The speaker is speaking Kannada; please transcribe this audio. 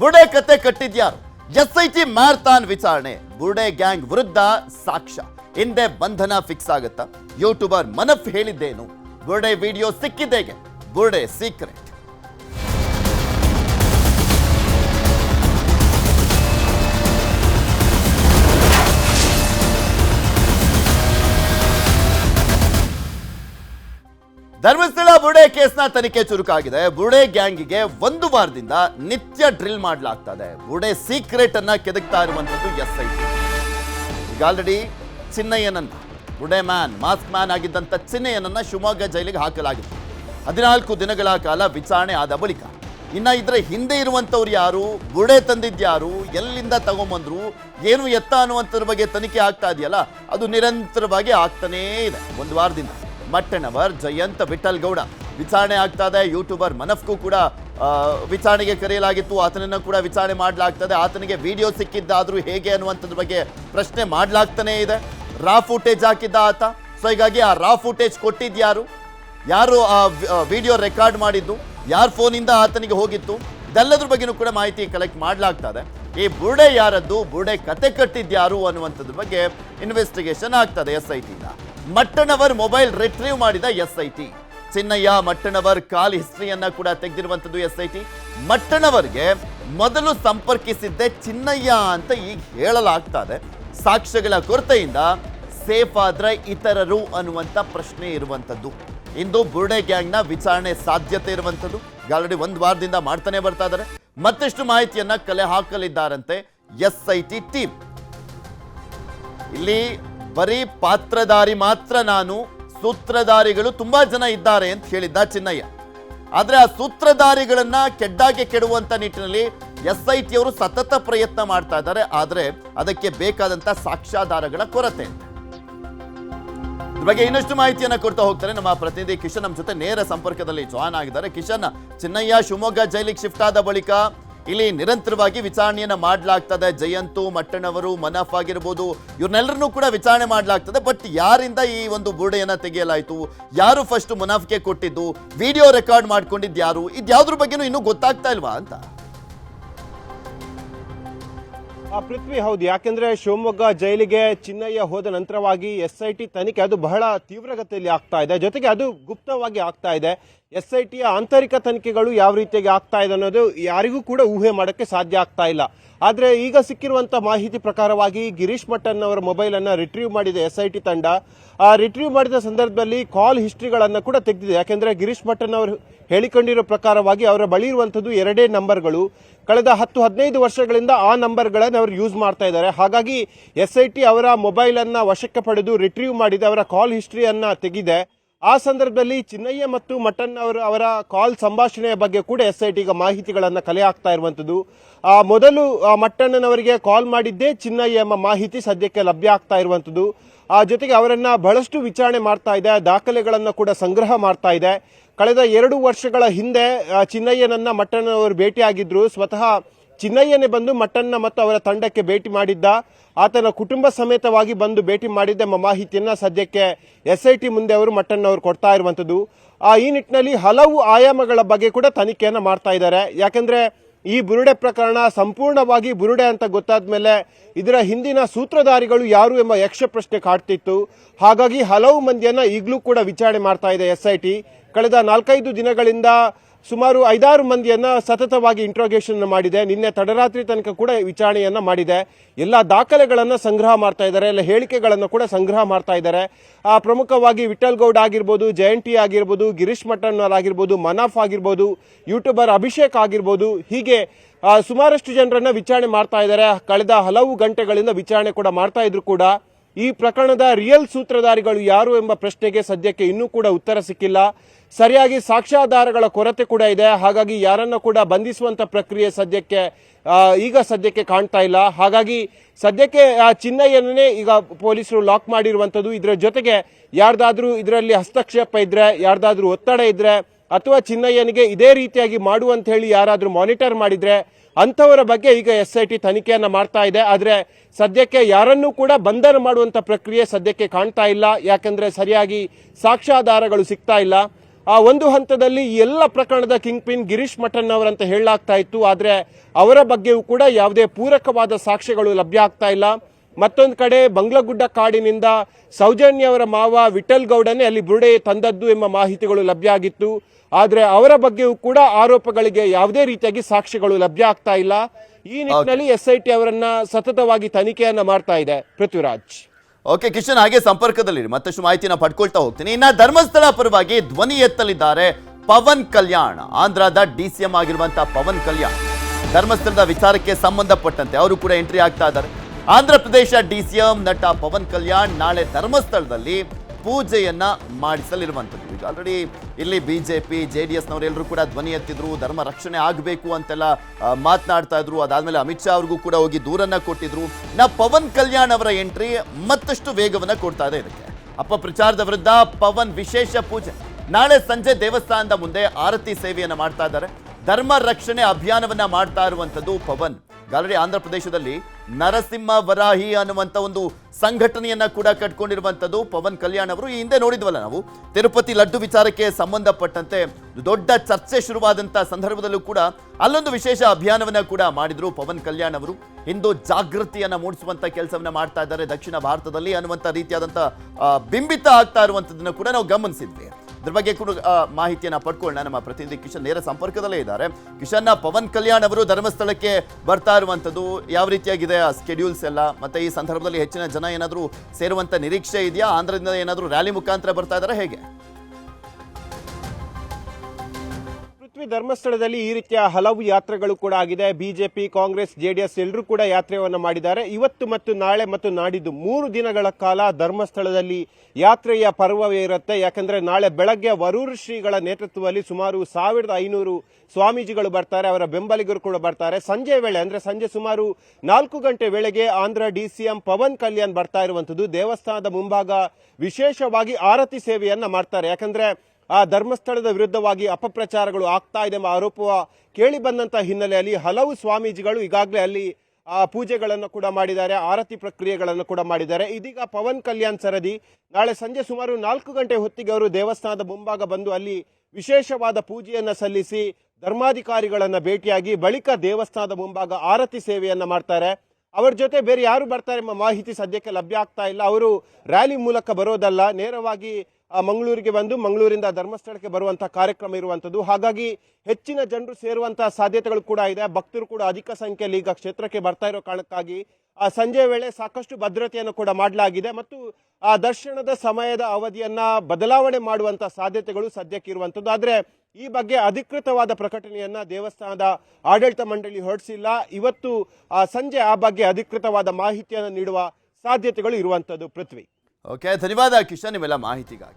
ಬುಡೆ ಕತೆ ಕಟ್ಟಿದ್ಯಾರು? ಎಸ್ ಐ ಟಿ ಮ್ಯಾರಥಾನ್ ವಿಚಾರಣೆ. ಬುರ್ಡೆ ಗ್ಯಾಂಗ್ ವಿರುದ್ಧ ಸಾಕ್ಷ್ಯ. ಹಿಂದೆ ಬಂಧನ ಫಿಕ್ಸ್ ಆಗುತ್ತಾ? ಯೂಟ್ಯೂಬರ್ ಮನಫ್ ಹೇಳಿದ್ದೇನು? ಬುರ್ಡೆ ವಿಡಿಯೋ ಸಿಕ್ಕಿದ್ದೇಗೆ? ಬುರ್ಡೆ ಸೀಕ್ರೆಟ್. ಬುಡೆ ಕೇಸ್ನ ತನಿಖೆ ಚುರುಕಾಗಿದೆ. ಬುಡೆ ಗ್ಯಾಂಗಿಗೆ ಒಂದು ವಾರದಿಂದ ನಿತ್ಯ ಡ್ರಿಲ್ ಮಾಡಲಾಗ್ತಾ ಇದೆ ಬುಡೆ ಸೀಕ್ರೆಟ್ ಅನ್ನ ಕೆದಕ್ತಾ ಇರುವಂತದ್ದು ಎಸ್ ಐ ಟಿ ಈಗ ಆಲ್ರೆಡಿ ಚಿನ್ನಯ್ಯನನ್ನ ಬುಡೆ ಮ್ಯಾನ್, ಮಾಸ್ಕ್ ಮ್ಯಾನ್ ಆಗಿದ್ದಂಥ ಚಿನ್ನಯ್ಯನನ್ನ ಶಿವಮೊಗ್ಗ ಜೈಲಿಗೆ ಹಾಕಲಾಗಿತ್ತು. ಹದಿನಾಲ್ಕು ದಿನಗಳ ಕಾಲ ವಿಚಾರಣೆ ಆದ ಬಳಿಕ, ಇನ್ನ ಇದ್ರ ಹಿಂದೆ ಇರುವಂತವ್ರು ಯಾರು ಬುಡೆ ತಂದಿದ್ಯಾರು ಎಲ್ಲಿಂದ ತಗೊಂಬಂದ್ರು, ಏನು ಎತ್ತ ಅನ್ನುವಂಥದ್ರ ಬಗ್ಗೆ ತನಿಖೆ ಆಗ್ತಾ ಇದೆಯಲ್ಲ, ಅದು ನಿರಂತರವಾಗಿ ಆಗ್ತಾನೇ ಇದೆ. ಒಂದು ವಾರದಿಂದ. ಮಟ್ಟಣವರ್ ಜಯಂತ ವಿಠಲ್ ಗೌಡ ವಿಚಾರಣೆ ಆಗ್ತಾ ಇದೆ. ಯೂಟ್ಯೂಬರ್ ಮನಫ್ಗೂ ಕೂಡ ವಿಚಾರಣೆಗೆ ಕರೆಯಲಾಗಿತ್ತು. ಆತನನ್ನು ಕೂಡ ವಿಚಾರಣೆ ಮಾಡಲಾಗ್ತದೆ. ಆತನಿಗೆ ವಿಡಿಯೋ ಸಿಕ್ಕಿದ್ದಾದರೂ ಹೇಗೆ ಅನ್ನುವಂಥದ್ರ ಬಗ್ಗೆ ಪ್ರಶ್ನೆ ಮಾಡಲಾಗ್ತಾನೇ ಇದೆ. ರಾ ಫುಟೇಜ್ ಹಾಕಿದ್ದ ಆತ. ಸೊ ಹೀಗಾಗಿ ಆ ರಾ ಫುಟೇಜ್ ಕೊಟ್ಟಿದ್ಯಾರು? ಯಾರು ಆ ವಿಡಿಯೋ ರೆಕಾರ್ಡ್ ಮಾಡಿದ್ದು? ಯಾರ ಫೋನಿಂದ ಆತನಿಗೆ ಹೋಗಿತ್ತು? ಇದೆಲ್ಲದ್ರ ಬಗ್ಗೆನೂ ಕೂಡ ಮಾಹಿತಿ ಕಲೆಕ್ಟ್ ಮಾಡಲಾಗ್ತದೆ. ಈ ಬುರ್ಡೆ ಯಾರದ್ದು? ಬುರ್ಡೆ ಕತೆ ಕಟ್ಟಿದ್ಯಾರು ಅನ್ನುವಂಥದ್ರ ಬಗ್ಗೆ ಇನ್ವೆಸ್ಟಿಗೇಷನ್ ಆಗ್ತದೆ ಎಸ್ ಐ ಟಿಯಿಂದ ಮಟ್ಟಣವರ್ ಮೊಬೈಲ್ ರಿಟ್ರೀವ್ ಮಾಡಿದ S I T. Chinnayya Mattannavar call ಹಿಸ್ಟ್ರಿಯನ್ನ ಕೂಡ ತೆಗೆದಿರುವಂತದ್ದು ಎಸ್ ಐ ಟಿ ಮಟ್ಟಣವರ್ಗೆ ಮೊದಲು ಸಂಪರ್ಕಿಸಿದ್ದೆ ಚಿನ್ನಯ್ಯ ಅಂತ ಈಗ ಹೇಳಲಾಗ್ತದೆ. ಸಾಕ್ಷ್ಯಗಳ ಕೊರತೆಯಿಂದ ಸೇಫ್ ಆದ್ರೆ ಇತರರು ಅನ್ನುವಂಥ ಪ್ರಶ್ನೆ ಇರುವಂಥದ್ದು. ಇಂದು ಬುರ್ಡೆ ಗ್ಯಾಂಗ್ನ ವಿಚಾರಣೆ ಸಾಧ್ಯತೆ ಇರುವಂಥದ್ದು. ಆಲ್ರೆಡಿ ಒಂದು ವಾರದಿಂದ ಮಾಡ್ತಾನೆ ಬರ್ತಾ ಇದಾರೆ. ಮತ್ತಷ್ಟು ಮಾಹಿತಿಯನ್ನ ಕಲೆ ಹಾಕಲಿದ್ದಾರಂತೆ ಎಸ್ ಐ ಟಿ ಟೀಮ್. ಇಲ್ಲಿ ಬರೀ ಪಾತ್ರಧಾರಿ ಮಾತ್ರ ನಾನು ಸೂತ್ರಧಾರಿಗಳು ತುಂಬಾ ಜನ ಇದ್ದಾರೆ ಅಂತ ಹೇಳಿದ್ದ ಚಿನ್ನಯ್ಯ. ಆದ್ರೆ ಆ ಸೂತ್ರಧಾರಿಗಳನ್ನ ಕೆಡ್ಡಾಗೆ ಕೆಡುವಂತ ನಿಟ್ಟಿನಲ್ಲಿ ಎಸ್ ಐ ಟಿ ಅವರು ಸತತ ಪ್ರಯತ್ನ ಮಾಡ್ತಾ ಇದ್ದಾರೆ. ಆದ್ರೆ ಅದಕ್ಕೆ ಬೇಕಾದಂತ ಸಾಕ್ಷ್ಯಾಧಾರಗಳ ಕೊರತೆ. ಬಗ್ಗೆ ಇನ್ನಷ್ಟು ಮಾಹಿತಿಯನ್ನ ಕೊಡ್ತಾ ಹೋಗ್ತಾರೆ ನಮ್ಮ ಪ್ರತಿನಿಧಿ ಕಿಶನ್ ನಮ್ಮ ಜೊತೆ ನೇರ ಸಂಪರ್ಕದಲ್ಲಿ ಜಾಯ್ನ್ ಆಗಿದ್ದಾರೆ. ಕಿಶನ್, ಚಿನ್ನಯ್ಯ, ಶಿವಮೊಗ್ಗ ಜೈಲಿಗೆ ಶಿಫ್ಟ್ ಆದ ಬಳಿಕ ಇಲ್ಲಿ ನಿರಂತರವಾಗಿ ವಿಚಾರಣೆಯನ್ನ ಮಾಡಲಾಗ್ತದೆ. ಜಯಂತು, ಮಟ್ಟಣ್ಣವರು, ಮನಫ್ ಆಗಿರ್ಬೋದು ಇವ್ರನ್ನೆಲ್ಲರನ್ನೂ ಕೂಡ ವಿಚಾರಣೆ ಮಾಡಲಾಗ್ತದೆ. ಬಟ್ ಯಾರಿಂದ ಈ ಒಂದು ಬುರ್ಡೆಯನ್ನ ತೆಗೆಯಲಾಯಿತು? ಯಾರು ಫಸ್ಟ್ ಮುನಾಫ್ಗೆ ಕೊಟ್ಟಿದ್ದು? ವಿಡಿಯೋ ರೆಕಾರ್ಡ್ ಮಾಡ್ಕೊಂಡಿದ್ದು ಯಾರು? ಇದ್ಯಾವುದ್ರ ಬಗ್ಗೆನೂ ಇನ್ನೂ ಗೊತ್ತಾಗ್ತಾ ಇಲ್ವಾ ಅಂತ? ಪೃಥ್ವಿ, ಹೌದು. ಯಾಕೆಂದ್ರೆ ಶಿವಮೊಗ್ಗ ಜೈಲಿಗೆ ಚಿನ್ನಯ್ಯ ಹೋದ ನಂತರವಾಗಿ ಎಸ್ ಐ ಟಿ ತನಿಖೆ ಅದು ಬಹಳ ತೀವ್ರಗತಿಯಲ್ಲಿ ಆಗ್ತಾ ಇದೆ. ಜೊತೆಗೆ ಅದು ಗುಪ್ತವಾಗಿ ಆಗ್ತಾ ಇದೆ. ಎಸ್ ಐ ಟಿಯ ಆಂತರಿಕ ತನಿಖೆಗಳು ಯಾವ ರೀತಿಯಾಗಿ ಆಗ್ತಾ ಇದೆ ಅನ್ನೋದು ಯಾರಿಗೂ ಕೂಡ ಊಹೆ ಮಾಡೋಕ್ಕೆ ಸಾಧ್ಯ ಆಗ್ತಾ ಇಲ್ಲ. ಆದರೆ ಈಗ ಸಿಕ್ಕಿರುವಂಥ ಮಾಹಿತಿ ಪ್ರಕಾರವಾಗಿ ಗಿರೀಶ್ ಮಟ್ಟನ್ ಅವರ ಮೊಬೈಲ್ ಅನ್ನ ರಿಟ್ರೀವ್ ಮಾಡಿದೆ ಎಸ್ ಐ ಟಿ ತಂಡ, ಆ ರಿಟ್ರೀವ್ ಮಾಡಿದ ಸಂದರ್ಭದಲ್ಲಿ ಕಾಲ್ ಹಿಸ್ಟ್ರಿಗಳನ್ನು ಕೂಡ ತೆಗೆದಿದೆ. ಯಾಕೆಂದರೆ ಗಿರೀಶ್ ಮಟ್ಟನ್ ಅವರು ಹೇಳಿಕೊಂಡಿರೋ ಪ್ರಕಾರವಾಗಿ ಅವರ ಬಳಿ ಇರುವಂತದ್ದು ಎರಡೇ ನಂಬರ್ಗಳು. ಕಳೆದ ಹತ್ತು, ಹದಿನೈದು ವರ್ಷಗಳಿಂದ ಆ ನಂಬರ್ಗಳನ್ನು ಅವರು ಯೂಸ್ ಮಾಡ್ತಾ ಇದ್ದಾರೆ. ಹಾಗಾಗಿ ಎಸ್ ಐ ಟಿ ಅವರ ಮೊಬೈಲ್ ಅನ್ನ ವಶಕ್ಕೆ ಪಡೆದು ರಿಟ್ರೀವ್ ಮಾಡಿದೆ ಅವರ ಕಾಲ್ ಹಿಸ್ಟ್ರಿಯನ್ನು ತೆಗಿದೆ ಆ ಸಂದರ್ಭದಲ್ಲಿ ಚಿನ್ನಯ್ಯ ಮತ್ತು ಮಟನ್ ಅವರು, ಅವರ ಕಾಲ್ ಸಂಭಾಷಣೆಯ ಬಗ್ಗೆ ಕೂಡ ಎಸ್ ಐ ಟಿಗೆ ಮಾಹಿತಿಗಳನ್ನು ಕಲೆ ಹಾಕ್ತಾ ಇರುವಂತದ್ದು ಆ, ಮೊದಲು ಮಟ್ಟಣ್ಣನವರಿಗೆ ಕಾಲ್ ಮಾಡಿದ್ದೇ ಚಿನ್ನಯ್ಯ ಎಂಬ ಮಾಹಿತಿ ಸದ್ಯಕ್ಕೆ ಲಭ್ಯ ಆಗ್ತಾ ಇರುವಂಥದ್ದು. ಆ, ಜೊತೆಗೆ ಅವರನ್ನ ಬಹಳಷ್ಟು ವಿಚಾರಣೆ ಮಾಡ್ತಾ ಇದೆ, ದಾಖಲೆಗಳನ್ನು ಕೂಡ ಸಂಗ್ರಹ ಮಾಡ್ತಾ ಇದೆ. ಕಳೆದ ಎರಡು ವರ್ಷಗಳ ಹಿಂದೆ ಚಿನ್ನಯ್ಯನನ್ನ ಮಟ್ಟಣ್ಣನವರು ಭೇಟಿಯಾಗಿದ್ದರು ಸ್ವತಃ ಚಿನ್ನಯ್ಯನೇ ಬಂದು ಮಟ್ಟಣ್ಣ ಮತ್ತು ಅವರ ತಂಡಕ್ಕೆ ಭೇಟಿ ಮಾಡಿದ್ದ. ಆತನ ಕುಟುಂಬ ಸಮೇತವಾಗಿ ಬಂದು ಭೇಟಿ ಮಾಡಿದ್ದ ಎಂಬ ಮಾಹಿತಿಯನ್ನು ಸದ್ಯಕ್ಕೆ ಎಸ್ ಐ ಟಿ ಮುಂದೆ ಅವರು ಮಟ್ಟಣ್ಣವರು ಕೊಡ್ತಾ ಇರುವಂಥದ್ದು. ಆ ಈ ನಿಟ್ಟಿನಲ್ಲಿ ಹಲವು ಆಯಾಮಗಳ ಬಗ್ಗೆ ಕೂಡ ತನಿಖೆಯನ್ನು ಮಾಡ್ತಾ ಇದ್ದಾರೆ. ಯಾಕಂದ್ರೆ ಈ ಬುರುಡೆ ಪ್ರಕರಣ ಸಂಪೂರ್ಣವಾಗಿ ಬುರುಡೆ ಅಂತ ಗೊತ್ತಾದ ಮೇಲೆ ಇದರ ಹಿಂದಿನ ಸೂತ್ರಧಾರಿಗಳು ಯಾರು ಎಂಬ ಯಕ್ಷ ಪ್ರಶ್ನೆ ಕಾಡ್ತಿತ್ತು. ಹಾಗಾಗಿ ಹಲವು ಮಂದಿಯನ್ನ ಈಗಲೂ ಕೂಡ ವಿಚಾರಣೆ ಮಾಡ್ತಾ ಇದೆ ಎಸ್ ಐ ಟಿ ಕಳೆದ ನಾಲ್ಕೈದು ದಿನಗಳಿಂದ ಸುಮಾರು ಐದಾರು ಮಂದಿಯನ್ನ ಸತತವಾಗಿ ಇಂಟ್ರೋಗೇಷನ್ ಮಾಡಿದೆ. ನಿನ್ನೆ ತಡರಾತ್ರಿ ತನಕ ಕೂಡ ವಿಚಾರಣೆಯನ್ನ ಮಾಡಿದೆ. ಎಲ್ಲ ದಾಖಲೆಗಳನ್ನ ಸಂಗ್ರಹ ಮಾಡ್ತಾ ಇದ್ದಾರೆ. ಎಲ್ಲ ಹೇಳಿಕೆಗಳನ್ನು ಕೂಡ ಸಂಗ್ರಹ ಮಾಡ್ತಾ ಇದ್ದಾರೆ. ಆ, ಪ್ರಮುಖವಾಗಿ ವಿಠಲ್ ಗೌಡ್ ಆಗಿರ್ಬೋದು, ಜಯಂತಿ ಆಗಿರ್ಬೋದು, ಗಿರೀಶ್ ಮಟ್ಟಣ್ಣ ಆಗಿರ್ಬೋದು, ಮನಾಫ್ ಆಗಿರ್ಬೋದು, ಯೂಟ್ಯೂಬರ್ ಅಭಿಷೇಕ್ ಆಗಿರ್ಬೋದು, ಹೀಗೆ ಸುಮಾರಷ್ಟು ಜನರನ್ನ ವಿಚಾರಣೆ ಮಾಡ್ತಾ ಇದ್ದಾರೆ. ಕಳೆದ ಹಲವು ಗಂಟೆಗಳಿಂದ ವಿಚಾರಣೆ ಕೂಡ ಮಾಡ್ತಾ ಇದ್ರು ಕೂಡ. ಈ ಪ್ರಕರಣದ ರಿಯಲ್ ಸೂತ್ರಧಾರಿಗಳು ಯಾರು ಎಂಬ ಪ್ರಶ್ನೆಗೆ ಸದ್ಯಕ್ಕೆ ಇನ್ನೂ ಕೂಡ ಉತ್ತರ ಸಿಕ್ಕಿಲ್ಲ. ಸರಿಯಾಗಿ ಸಾಕ್ಷ್ಯಾಧಾರಗಳ ಕೊರತೆ ಕೂಡ ಇದೆ. ಹಾಗಾಗಿ ಯಾರನ್ನು ಕೂಡ ಬಂಧಿಸುವಂತ ಪ್ರಕ್ರಿಯೆ ಸದ್ಯಕ್ಕೆ ಈಗ ಸದ್ಯಕ್ಕೆ ಕಾಣ್ತಾ ಇಲ್ಲ. ಹಾಗಾಗಿ ಸದ್ಯಕ್ಕೆ, ಆ ಚಿನ್ನಯ್ಯನೇ ಈಗ ಪೊಲೀಸರು ಲಾಕ್ ಮಾಡಿರುವಂಥದ್ದು ಇದರ ಜೊತೆಗೆ ಯಾರ್ದಾದ್ರೂ ಇದರಲ್ಲಿ ಹಸ್ತಕ್ಷೇಪ ಇದ್ರೆ, ಯಾರ್ದಾದ್ರೂ ಒತ್ತಡ ಇದ್ರೆ, ಅಥವಾ ಚಿನ್ನಯ್ಯನಿಗೆ ಇದೇ ರೀತಿಯಾಗಿ ಮಾಡುವಂತ ಹೇಳಿ ಯಾರಾದರೂ ಮಾನಿಟರ್ ಮಾಡಿದ್ರೆ ಅಂಥವರ ಬಗ್ಗೆ ಈಗ ಎಸ್ ಐ ಟಿ ತನಿಖೆಯನ್ನು ಮಾಡ್ತಾ ಇದೆ. ಆದರೆ ಸದ್ಯಕ್ಕೆ ಯಾರನ್ನೂ ಕೂಡ ಬಂಧನ ಮಾಡುವಂಥ ಪ್ರಕ್ರಿಯೆ ಸದ್ಯಕ್ಕೆ ಕಾಣ್ತಾ ಇಲ್ಲ. ಯಾಕೆಂದರೆ ಸರಿಯಾಗಿ ಸಾಕ್ಷ್ಯಾಧಾರಗಳು ಸಿಗ್ತಾ ಇಲ್ಲ. ಆ ಒಂದು ಹಂತದಲ್ಲಿ ಎಲ್ಲ ಪ್ರಕರಣದ ಕಿಂಗ್ ಪಿನ್ ಗಿರೀಶ್ ಮಠನ್ ಅವರಂತ ಹೇಳಲಾಗ್ತಾ ಇತ್ತು. ಆದರೆ ಅವರ ಬಗ್ಗೆಯೂ ಕೂಡ ಯಾವುದೇ ಪೂರಕವಾದ ಸಾಕ್ಷ್ಯಗಳು ಲಭ್ಯ ಆಗ್ತಾ ಇಲ್ಲ. ಮತ್ತೊಂದು ಕಡೆ ಬಂಗ್ಲಗುಡ್ಡ ಕಾಡಿನಿಂದ ಸೌಜನ್ಯ ಅವರ ಮಾವ ವಿಠಲ್ ಗೌಡನೇ ಅಲ್ಲಿ ಬುರುಡೆ ತಂದದ್ದು ಎಂಬ ಮಾಹಿತಿಗಳು ಲಭ್ಯ ಆಗಿತ್ತು. ಆದರೆ ಅವರ ಬಗ್ಗೆಯೂ ಕೂಡ ಆರೋಪಗಳಿಗೆ ಯಾವುದೇ ರೀತಿಯಾಗಿ ಸಾಕ್ಷ್ಯಗಳು ಲಭ್ಯ ಆಗ್ತಾ ಇಲ್ಲ. ಈ ನಿಟ್ಟಿನಲ್ಲಿ ಎಸ್ ಐ ಟಿ ಅವರನ್ನ ಸತತವಾಗಿ ತನಿಖೆಯನ್ನ ಮಾಡ್ತಾ ಇದೆ. ಪೃಥ್ವಿರಾಜ್. ಓಕೆ ಕಿಶನ್ ಹಾಗೆ ಸಂಪರ್ಕದಲ್ಲಿ ಮತ್ತಷ್ಟು ಮಾಹಿತಿನ ಪಡ್ಕೊಳ್ತಾ ಹೋಗ್ತೀನಿ. ಇನ್ನ ಧರ್ಮಸ್ಥಳ ಪರವಾಗಿ ಧ್ವನಿ ಎತ್ತಲಿದ್ದಾರೆ ಪವನ್ ಕಲ್ಯಾಣ್. ಆಂಧ್ರದ ಡಿ ಸಿ ಎಂ ಆಗಿರುವಂತಹ ಪವನ್ ಕಲ್ಯಾಣ್. ಧರ್ಮಸ್ಥಳದ ವಿಚಾರಕ್ಕೆ ಸಂಬಂಧಪಟ್ಟಂತೆ ಅವರು ಕೂಡ ಎಂಟ್ರಿ ಆಗ್ತಾ ಇದ್ದಾರೆ. ಆಂಧ್ರ ಪ್ರದೇಶ ಡಿಸಿಎಂ ನಟ ಪವನ್ ಕಲ್ಯಾಣ್ ನಾಳೆ ಧರ್ಮಸ್ಥಳದಲ್ಲಿ ಪೂಜೆಯನ್ನ ಮಾಡಿಸಲಿರುವಂಥದ್ದು. ಈಗ ಆಲ್ರೆಡಿ ಇಲ್ಲಿ ಬಿಜೆಪಿ ಜೆ ಡಿ ಎಸ್ನವರೆಲ್ಲರೂ ಕೂಡ ಧ್ವನಿ ಎತ್ತಿದ್ರು, ಧರ್ಮ ರಕ್ಷಣೆ ಆಗಬೇಕು ಅಂತೆಲ್ಲ ಮಾತನಾಡ್ತಾ ಇದ್ರು. ಅದಾದ್ಮೇಲೆ ಅಮಿತ್ ಶಾ ಅವ್ರಿಗೂ ಕೂಡ ಹೋಗಿ ದೂರನ್ನ ಕೊಟ್ಟಿದ್ರು. ನಾ ಪವನ್ ಕಲ್ಯಾಣ್ ಅವರ ಎಂಟ್ರಿ ಮತ್ತಷ್ಟು ವೇಗವನ್ನ ಕೊಡ್ತಾ ಇದೆ ಇದಕ್ಕೆ. ಅಪಪ್ರಚಾರದ ವಿರುದ್ಧ ಪವನ್ ವಿಶೇಷ ಪೂಜೆ. ನಾಳೆ ಸಂಜೆ ದೇವಸ್ಥಾನದ ಮುಂದೆ ಆರತಿ ಸೇವೆಯನ್ನು ಮಾಡ್ತಾ ಇದ್ದಾರೆ. ಧರ್ಮ ರಕ್ಷಣೆ ಅಭಿಯಾನವನ್ನ ಮಾಡ್ತಾ ಇರುವಂತದ್ದು ಪವನ್. ಆಲ್ರೆಡಿ ಆಂಧ್ರ ಪ್ರದೇಶದಲ್ಲಿ ನರಸಿಂಹ ವರಾಹಿ ಅನ್ನುವಂಥ ಒಂದು ಸಂಘಟನೆಯನ್ನ ಕೂಡ ಕಟ್ಕೊಂಡಿರುವಂಥದ್ದು ಪವನ್ ಕಲ್ಯಾಣ್ ಅವರು ಈ ಹಿಂದೆ ನೋಡಿದ್ವಲ್ಲ ನಾವು? ತಿರುಪತಿ ಲಡ್ಡು ವಿಚಾರಕ್ಕೆ ಸಂಬಂಧಪಟ್ಟಂತೆ ದೊಡ್ಡ ಚರ್ಚೆ ಶುರುವಾದಂಥ ಸಂದರ್ಭದಲ್ಲೂ ಕೂಡ ಅಲ್ಲೊಂದು ವಿಶೇಷ ಅಭಿಯಾನವನ್ನ ಕೂಡ ಮಾಡಿದ್ರು ಪವನ್ ಕಲ್ಯಾಣ್ ಅವರು. ಹಿಂದೂ ಜಾಗೃತಿಯನ್ನ ಮೂಡಿಸುವಂತ ಕೆಲಸವನ್ನ ಮಾಡ್ತಾ ಇದ್ದಾರೆ ದಕ್ಷಿಣ ಭಾರತದಲ್ಲಿ ಅನ್ನುವಂಥ ರೀತಿಯಾದಂಥ ಬಿಂಬಿತ ಆಗ್ತಾ ಇರುವಂಥದ್ದನ್ನು ಕೂಡ ನಾವು ಗಮನಿಸಿದ್ವಿ. ಇದ್ರ ಬಗ್ಗೆ ಕೂಡ ಮಾಹಿತಿಯನ್ನ ಪಡ್ಕೊಳ್ಳೋಣ. ನಮ್ಮ ಪ್ರತಿನಿಧಿ ಕಿಶನ್ ನೇರ ಸಂಪರ್ಕದಲ್ಲೇ ಇದ್ದಾರೆ. ಕಿಶನ್ನ ಪವನ್ ಕಲ್ಯಾಣ್ ಅವರು ಧರ್ಮಸ್ಥಳಕ್ಕೆ ಬರ್ತಾ ಇರುವಂಥದ್ದು ಯಾವ ರೀತಿಯಾಗಿದೆ ಆ ಸ್ಕೆಡ್ಯೂಲ್ಸ್ ಎಲ್ಲ? ಮತ್ತೆ ಈ ಸಂದರ್ಭದಲ್ಲಿ ಹೆಚ್ಚಿನ ಜನ ಏನಾದರೂ ಸೇರುವಂತ ನಿರೀಕ್ಷೆ ಇದೆಯಾ? ಆಂಧ್ರದಿಂದ ಏನಾದರೂ ರ್ಯಾಲಿ ಮುಖಾಂತರ ಬರ್ತಾ ಇದ್ದಾರೆ ಹೇಗೆ? ಪೃಥ್ವಿ ಧರ್ಮಸ್ಥಳದಲ್ಲಿ ಈ ರೀತಿಯ ಹಲವು ಯಾತ್ರೆಗಳು ಕೂಡ ಆಗಿದೆ. ಬಿಜೆಪಿ, ಕಾಂಗ್ರೆಸ್, ಜೆಡಿಎಸ್ ಎಲ್ಲರೂ ಕೂಡ ಯಾತ್ರೆಯನ್ನು ಮಾಡಿದ್ದಾರೆ. ಇವತ್ತು ಮತ್ತು ನಾಳೆ ಮತ್ತು ನಾಡಿದ್ದು ಮೂರು ದಿನಗಳ ಕಾಲ ಧರ್ಮಸ್ಥಳದಲ್ಲಿ ಯಾತ್ರೆಯ ಪರ್ವವೇ ಇರುತ್ತೆ. ಯಾಕಂದ್ರೆ ನಾಳೆ ಬೆಳಗ್ಗೆ ವರೂರು ಶ್ರೀಗಳ ನೇತೃತ್ವದಲ್ಲಿ ಸುಮಾರು ಸಾವಿರದ ಐನೂರು ಸ್ವಾಮೀಜಿಗಳು ಬರ್ತಾರೆ. ಅವರ ಬೆಂಬಲಿಗರು ಕೂಡ ಬರ್ತಾರೆ. ಸಂಜೆ ವೇಳೆ, ಅಂದ್ರೆ ಸಂಜೆ ಸುಮಾರು ನಾಲ್ಕು ಗಂಟೆ ವೇಳೆಗೆ ಆಂಧ್ರ ಡಿಸಿಎಂ ಪವನ್ ಕಲ್ಯಾಣ್ ಬರ್ತಾ ಇರುವಂತದ್ದು ದೇವಸ್ಥಾನದ ಮುಂಭಾಗ ವಿಶೇಷವಾಗಿ ಆರತಿ ಸೇವೆಯನ್ನ ಮಾಡ್ತಾರೆ. ಯಾಕಂದ್ರೆ ಆ ಧರ್ಮಸ್ಥಳದ ವಿರುದ್ಧವಾಗಿ ಅಪಪ್ರಚಾರಗಳು ಆಗ್ತಾ ಇದೆ ಎಂಬ ಆರೋಪ ಕೇಳಿ ಬಂದಂಥ ಹಿನ್ನೆಲೆಯಲ್ಲಿ ಹಲವು ಸ್ವಾಮೀಜಿಗಳು ಈಗಾಗಲೇ ಅಲ್ಲಿ, ಆ, ಪೂಜೆಗಳನ್ನು ಕೂಡ ಮಾಡಿದ್ದಾರೆ, ಆರತಿ ಪ್ರಕ್ರಿಯೆಗಳನ್ನು ಕೂಡ ಮಾಡಿದ್ದಾರೆ. ಇದೀಗ ಪವನ್ ಕಲ್ಯಾಣ್ ಸರದಿ, ನಾಳೆ ಸಂಜೆ ಸುಮಾರು ನಾಲ್ಕು ಗಂಟೆ ಹೊತ್ತಿಗೆ ಅವರು ದೇವಸ್ಥಾನದ ಮುಂಭಾಗ ಬಂದು ಅಲ್ಲಿ ವಿಶೇಷವಾದ ಪೂಜೆಯನ್ನು ಸಲ್ಲಿಸಿ ಧರ್ಮಾಧಿಕಾರಿಗಳನ್ನು ಭೇಟಿಯಾಗಿ ಬಳಿಕ ದೇವಸ್ಥಾನದ ಮುಂಭಾಗ ಆರತಿ ಸೇವೆಯನ್ನು ಮಾಡ್ತಾರೆ. ಅವರ ಜೊತೆ ಬೇರೆ ಯಾರು ಬರ್ತಾರೆ ಎಂಬ ಮಾಹಿತಿ ಸದ್ಯಕ್ಕೆ ಲಭ್ಯ ಆಗ್ತಾ ಇಲ್ಲ. ಅವರು ರ್ಯಾಲಿ ಮೂಲಕ ಬರೋದಲ್ಲ, ನೇರವಾಗಿ ಮಂಗಳೂರಿಗೆ ಬಂದು ಮಂಗಳೂರಿಂದ ಧರ್ಮಸ್ಥಳಕ್ಕೆ ಬರುವಂತಹ ಕಾರ್ಯಕ್ರಮ ಇರುವಂತದ್ದು. ಹಾಗಾಗಿ ಹೆಚ್ಚಿನ ಜನರು ಸೇರುವಂತಹ ಸಾಧ್ಯತೆಗಳು ಕೂಡ ಇದೆ. ಭಕ್ತರು ಕೂಡ ಅಧಿಕ ಸಂಖ್ಯೆಯಲ್ಲಿ ಈಗ ಕ್ಷೇತ್ರಕ್ಕೆ ಬರ್ತಾ ಇರೋ ಕಾರಣಕ್ಕಾಗಿ ಸಂಜೆ ವೇಳೆ ಸಾಕಷ್ಟು ಭದ್ರತೆಯನ್ನು ಕೂಡ ಮಾಡಲಾಗಿದೆ. ಮತ್ತು ಆ ದರ್ಶನದ ಸಮಯದ ಅವಧಿಯನ್ನ ಬದಲಾವಣೆ ಮಾಡುವಂತಹ ಸಾಧ್ಯತೆಗಳು ಸದ್ಯಕ್ಕೆ ಇರುವಂತದ್ದು. ಆದ್ರೆ ಈ ಬಗ್ಗೆ ಅಧಿಕೃತವಾದ ಪ್ರಕಟಣೆಯನ್ನ ದೇವಸ್ಥಾನದ ಆಡಳಿತ ಮಂಡಳಿ ಹೊರಡಿಸಿಲ್ಲ. ಇವತ್ತು ಆ ಸಂಜೆ ಆ ಬಗ್ಗೆ ಅಧಿಕೃತವಾದ ಮಾಹಿತಿಯನ್ನು ನೀಡುವ ಸಾಧ್ಯತೆಗಳು ಇರುವಂತದ್ದು ಪೃಥ್ವಿ. ಓಕೆ ಧನ್ಯವಾದ ಕಿಶನ್, ಇವೆಲ್ಲ ಮಾಹಿತಿಗಾಗಿ.